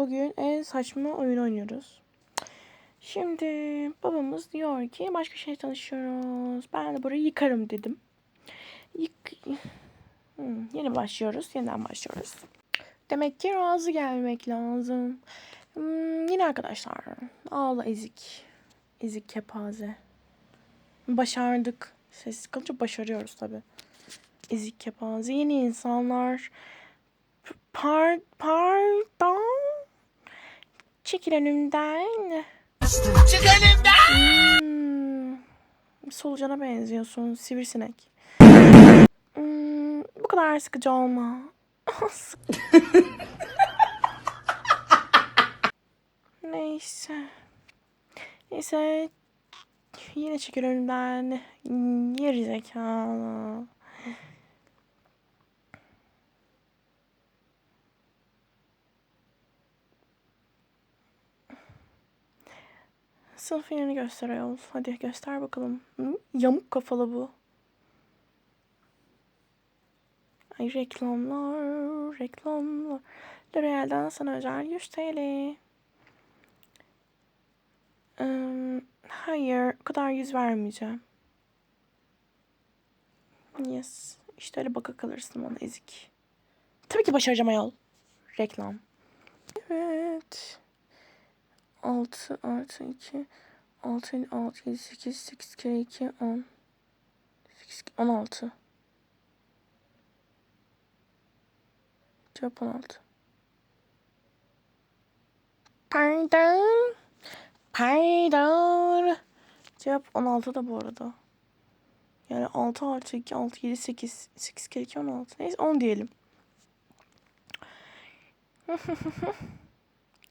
bugün en saçma oyun oynuyoruz. Şimdi babamız diyor ki başka şey tanışıyoruz. Ben de burayı yıkarım dedim. Yık... Hmm, yeni başlıyoruz. Yeniden başlıyoruz. Demek ki razı gelmek lazım. Hmm, yine arkadaşlar. Ağla ezik. Ezik kepaze. Başardık. Sessiz kalınca başarıyoruz tabii. Ezik kepaze. Yeni insanlar. Par pardon. Çekil önümden. Çık önümden. Hmm, solucana benziyorsun. Sivrisinek. Hmm, bu kadar sıkıcı olma. Neyse. Neyse. Yine çekil önümden. Geri zekalı. Sınıfın yerini göster ayol. Hadi göster bakalım. Yamuk kafalı bu. Ay reklamlar, reklamlar. L'Oreal'den sana özel 100 TL. Im, hayır, o kadar yüz vermeyeceğim. Yes. İşte öyle baka kalırsın bana ezik. Tabii ki başaracağım ayol. Reklam. Evet. 6 artı 2 6 6 7 8 8 kere 2 10 8 16 Cevap 16 Pardon. Pardon. Cevap 16 da bu arada. Yani 6 artı 2 6 7 8 8 kere 2 16 Neyse 10 diyelim.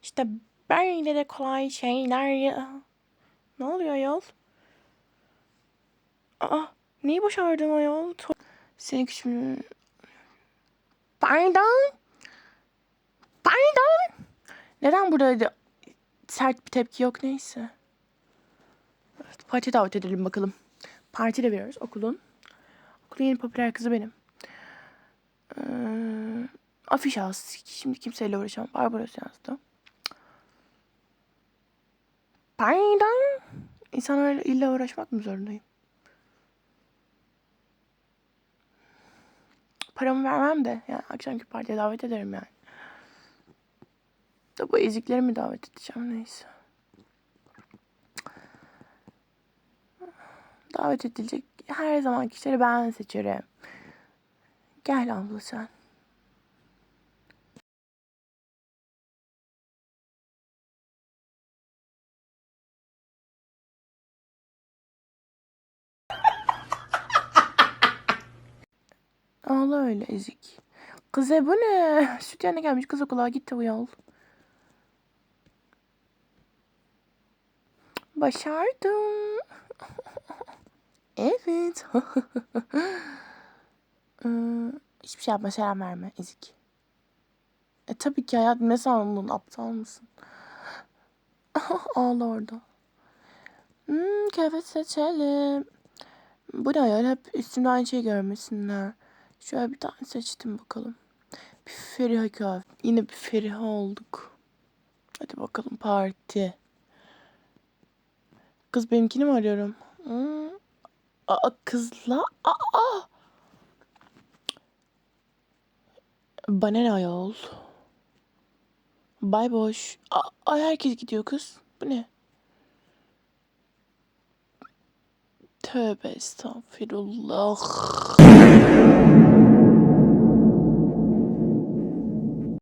işte böyle de kolay şeyler ya. Ne oluyor ayol? Aa, neyi başardım ayol? To- Seni küçümlü... Pardon? Pardon? Neden burada da sert bir tepki yok neyse. Evet, parti davet edelim bakalım. Parti de veriyoruz okulun. Okulun yeni popüler kızı benim. Ee, afiş az. Şimdi kimseyle uğraşamam. Barbaros yazdı. Pardon. İnsanlarla illa uğraşmak mı zorundayım? Paramı vermem de. Yani akşamki partiye davet ederim yani. Da bu ezikleri mi davet edeceğim neyse. Davet edilecek her zaman kişileri ben seçerim. Gel abla sen. Ağla öyle ezik. Kıze bu ne? Süt yerine gelmiş kız okula gitti bu yol. Başardım. Evet. Ee, Hiçbir şey yapma selam verme ezik. E tabii ki hayat ne sandın aptal mısın? Ağla orada. Hmm, kıyafet seçelim. Bu ne ya? Hep üstümde aynı şeyi görmesinler. Şöyle bir tane seçtim bakalım. Bir Feriha kıyafet. Yine bir Feriha olduk. Hadi bakalım parti. Kız benimkini mi arıyorum? Hmm. Aa kızla. Aa. Bana ne ayol? Bay boş. Aa, herkes gidiyor kız. Bu ne? Tövbe estağfirullah.